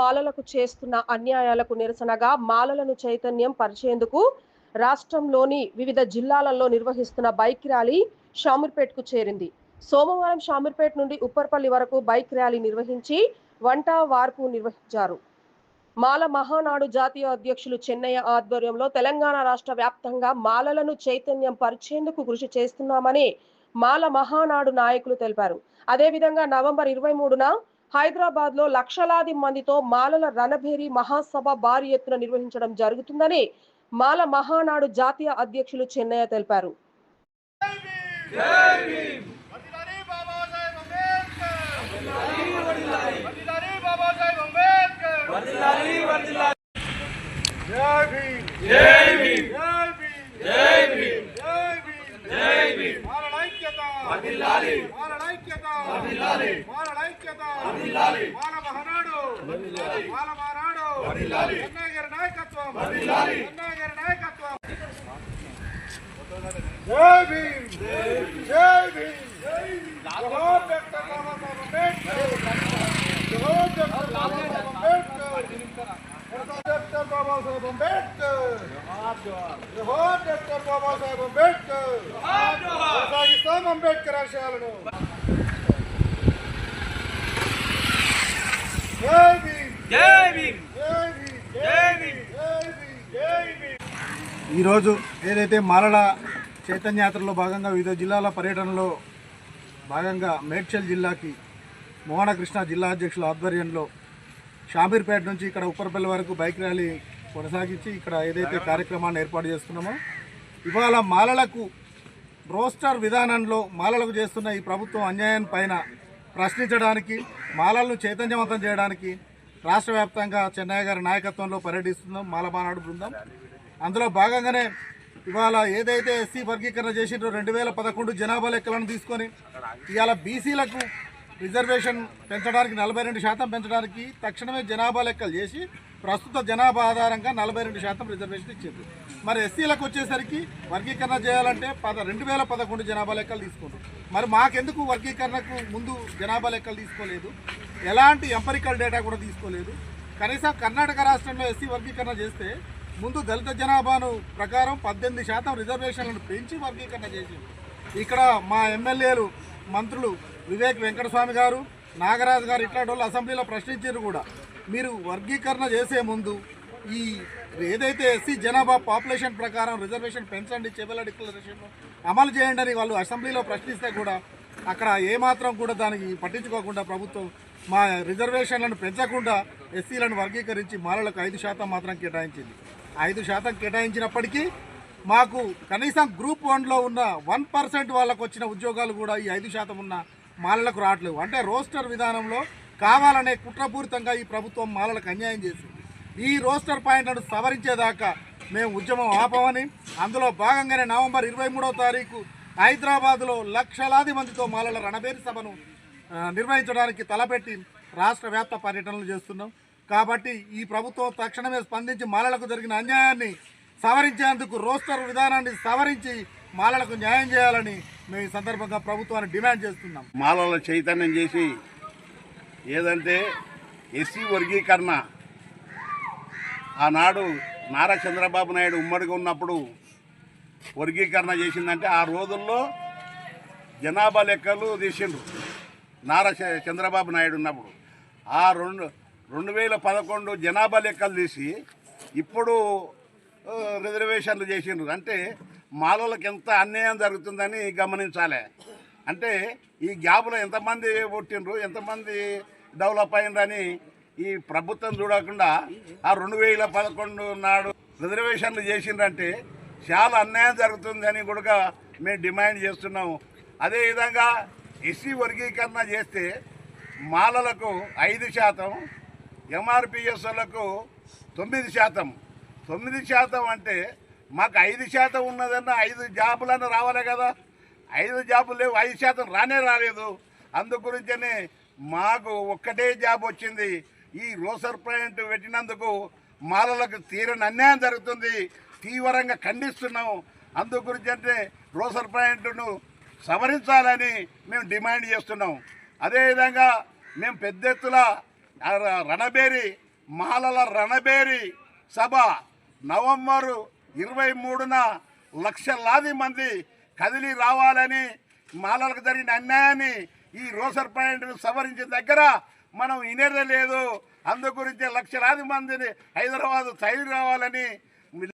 మాలలకు చేస్తున్న అన్యాయాలకు నిరసనగా మాలలను చైతన్యం పరిచేందుకు రాష్ట్రంలోని వివిధ జిల్లాలలో నిర్వహిస్తున్న బైక్ ర్యాలీ షామీర్పేట్కు చేరింది. సోమవారం షామీర్పేట్ నుండి ఉప్పర్పల్లి వరకు బైక్ ర్యాలీ నిర్వహించి వంట వార్పు నిర్వహించారు. మాల మహానాడు జాతీయ అధ్యక్షులు చెన్నయ్య ఆధ్వర్యంలో తెలంగాణ రాష్ట్ర వ్యాప్తంగా మాలలను చైతన్యం పరిచేందుకు కృషి చేస్తున్నామని మాల మహానాడు నాయకులు తెలిపారు. అదేవిధంగా నవంబర్ ఇరవై మూడున హైదరాబాద్లో లక్షలాది మందితో మాలల రణభేరి మహాసభ భారీ ఎత్తున నిర్వహించడం జరుగుతుందని మాల మహానాడు జాతీయ అధ్యక్షులు చెన్నయ్య తెలిపారు వదిలాలి బాబాసాహెబ్ అంబేద్కర్ వదిలాలి బాబాసాహెబ్ అంబేద్కర్ వర్ధిల్లాలి వర్ధిల్లాలి జై భీమ్ జై భీమ్ జై భీమ్ జై భీమ్ జై భీమ్ జై భీమ్ మాల ఐక్యత వర్ధిల్లాలి మాల ఐక్యత వర్ధిల్లాలి మాల ఐక్యత వర్ధిల్లాలి మాల మహానాడు మాల మహానాడు వర్ధిల్లాలి చెన్నయ్య గారి నాయకత్వం. గారి నాయకత్వం. జై భీమ్. జై భీమ్ బాబాసాహెబ్ అంబేద్కర్ జోహార్ డాక్టర్ బాబాసాహెబ్ అంబేద్కర్ కొనసాగిస్తాం ఆశయాలను జై భీమ్ జై భీమ్ జై భీమ్ జై భీమ్ జై భీమ్ ఈరోజు ఏదైతే మాలల చైతన్య యాత్రలో భాగంగా వివిధ జిల్లాల పర్యటనలో భాగంగా మేడ్చల్ జిల్లాకి మోహనకృష్ణ జిల్లా అధ్యక్షుల ఆధ్వర్యంలో షామీర్పేట నుంచి ఇక్కడ ఉప్పరపల్లి వరకు బైక్ ర్యాలీ కొనసాగించి ఇక్కడ ఏదైతే కార్యక్రమాన్ని ఏర్పాటు చేస్తున్నామో ఇవాళ మాలలకు రోస్టర్ విధానంలో మాలలకు చేస్తున్న ఈ ప్రభుత్వం అన్యాయం పైన ప్రశ్నించడానికి మాలలను చైతన్యవంతం చేయడానికి రాష్ట్ర వ్యాప్తంగా చెన్నయ్య గారి నాయకత్వంలో పర్యటిస్తున్నాం. మాలబానాడు బృందం. అందులో భాగంగానే ఇవాళ ఏదైతే ఎస్సీ వర్గీకరణ చేసిండ్రో రెండు వేల పదకొండు జనాభా లెక్కలను తీసుకొని ఇవాళ బీసీలకు రిజర్వేషన్ పెంచడానికి నలభై రెండు శాతం పెంచడానికి తక్షణమే జనాభా లెక్కలు చేసి ప్రస్తుత జనాభా ఆధారంగా నలభై రెండు శాతం రిజర్వేషన్ ఇచ్చింది మరి ఎస్సీలకు వచ్చేసరికి వర్గీకరణ చేయాలంటే పద రెండు వేల పదకొండు జనాభా లెక్కలు తీసుకుంటారు మరి మాకెందుకు వర్గీకరణకు ముందు జనాభా లెక్కలు తీసుకోలేదు? ఎలాంటి ఎంపరికల్ డేటా కూడా తీసుకోలేదు. కనీసం కర్ణాటక రాష్ట్రంలో ఎస్సీ వర్గీకరణ చేస్తే ముందు దళిత జనాభాను ప్రకారం పద్దెనిమిది శాతం రిజర్వేషన్లను పెంచి వర్గీకరణ చేసింది. ఇక్కడ మా ఎమ్మెల్యేలు మంత్రులు వివేక్ వెంకటస్వామి గారు నాగరాజు గారు ఇట్లాంటి వాళ్ళు అసెంబ్లీలో ప్రశ్నించారు కూడా. మీరు వర్గీకరణ చేసే ముందు ఈ ఏదైతే ఎస్సీ జనాభా పాపులేషన్ ప్రకారం రిజర్వేషన్ పెంచండి చెబెల డిక్లరేషన్ అమలు చేయండి అని వాళ్ళు అసెంబ్లీలో ప్రశ్నిస్తే కూడా అక్కడ ఏమాత్రం కూడా దానికి పట్టించుకోకుండా ప్రభుత్వం మా రిజర్వేషన్లను పెంచకుండా ఎస్సీలను వర్గీకరించి మాలలకు ఐదు శాతం మాత్రం కేటాయించింది. ఐదు శాతం కేటాయించినప్పటికీ మాకు కనీసం గ్రూప్ వన్లో ఉన్న వన్ పర్సెంట్ వాళ్ళకు వచ్చిన ఉద్యోగాలు కూడా ఈ ఐదు శాతం ఉన్న మాలలకు రావట్లేవు. అంటే రోస్టర్ విధానంలో కావాలనే కుట్రపూరితంగా ఈ ప్రభుత్వం మాలలకు అన్యాయం చేసింది. ఈ రోస్టర్ పాయింట్లను సవరించేదాకా మేము ఉద్యమం ఆపమని అందులో భాగంగానే నవంబర్ ఇరవై మూడవ తారీఖు హైదరాబాద్లో లక్షలాది మందితో మాలల రణబేరి సభను నిర్వహించడానికి తలపెట్టి రాష్ట్ర వ్యాప్త పర్యటనలు చేస్తున్నాం. కాబట్టి ఈ ప్రభుత్వం తక్షణమే స్పందించి మాలలకు జరిగిన అన్యాయాన్ని సవరించేందుకు రోస్టర్ విధానాన్ని సవరించి మాలలకు న్యాయం చేయాలని మేము ఈ సందర్భంగా ప్రభుత్వాన్ని డిమాండ్ చేస్తున్నాం. మాలల చైతన్యం చేసి ఏదంటే ఎస్సీ వర్గీకరణ. ఆనాడు నారా చంద్రబాబు నాయుడు ఉమ్మడిగా ఉన్నప్పుడు వర్గీకరణ చేసిందంటే ఆ రోజుల్లో జనాభా లెక్కలు తీసిండ్రు. నారా చ- చంద్రబాబు నాయుడు ఉన్నప్పుడు. ఆ రెండు రెండు వేల పదకొండు జనాభా లెక్కలు తీసి ఇప్పుడు రిజర్వేషన్లు చేసిండ్రు. అంటే మాలలకు ఎంత అన్యాయం జరుగుతుందని గమనించాలి. అంటే ఈ గ్యాప్లో ఎంతమంది పుట్టిండ్రు ఎంతమంది డెవలప్ అయిండ్రని ఈ ప్రభుత్వం చూడకుండా ఆ రెండు వేల పదకొండు నాడు రిజర్వేషన్లు చేసిండ్రంటే చాలా అన్యాయం జరుగుతుందని కూడా మేము డిమాండ్ చేస్తున్నాము. అదేవిధంగా ఎస్సీ వర్గీకరణ చేస్తే మాలలకు ఐదు శాతం ఎంఆర్పిఎస్లకు తొమ్మిది శాతం. తొమ్మిది శాతం అంటే మాకు ఐదు శాతం ఉన్నదన్న ఐదు జాబులను రావాలి కదా. ఐదు జాబులు లేవు ఐదు శాతం రానే రాలేదు. అందుగురించనే మాకు ఒక్కటే జాబ్ వచ్చింది. ఈ రోసర్ పాయింట్ పెట్టినందుకు మాలలకు తీరని అన్యాయం జరుగుతుంది. తీవ్రంగా ఖండిస్తున్నాం. అందు గురించి అంటే రోసర్ పాయింట్ను సవరించాలని మేము డిమాండ్ చేస్తున్నాం. అదేవిధంగా మేము పెద్ద ఎత్తున రణబేరి మాలల రణబేరి సభ నవంబరు ఇరవై మూడున లక్షలాది మంది కదిలి రావాలని మాలలకు జరిగిన అన్యాయాన్ని ఈ రోసర్ పాయింట్ సవరించిన దగ్గర మనం వినేదే లేదు. అందు గురించి లక్షలాది మందిని హైదరాబాద్ తైలి రావాలని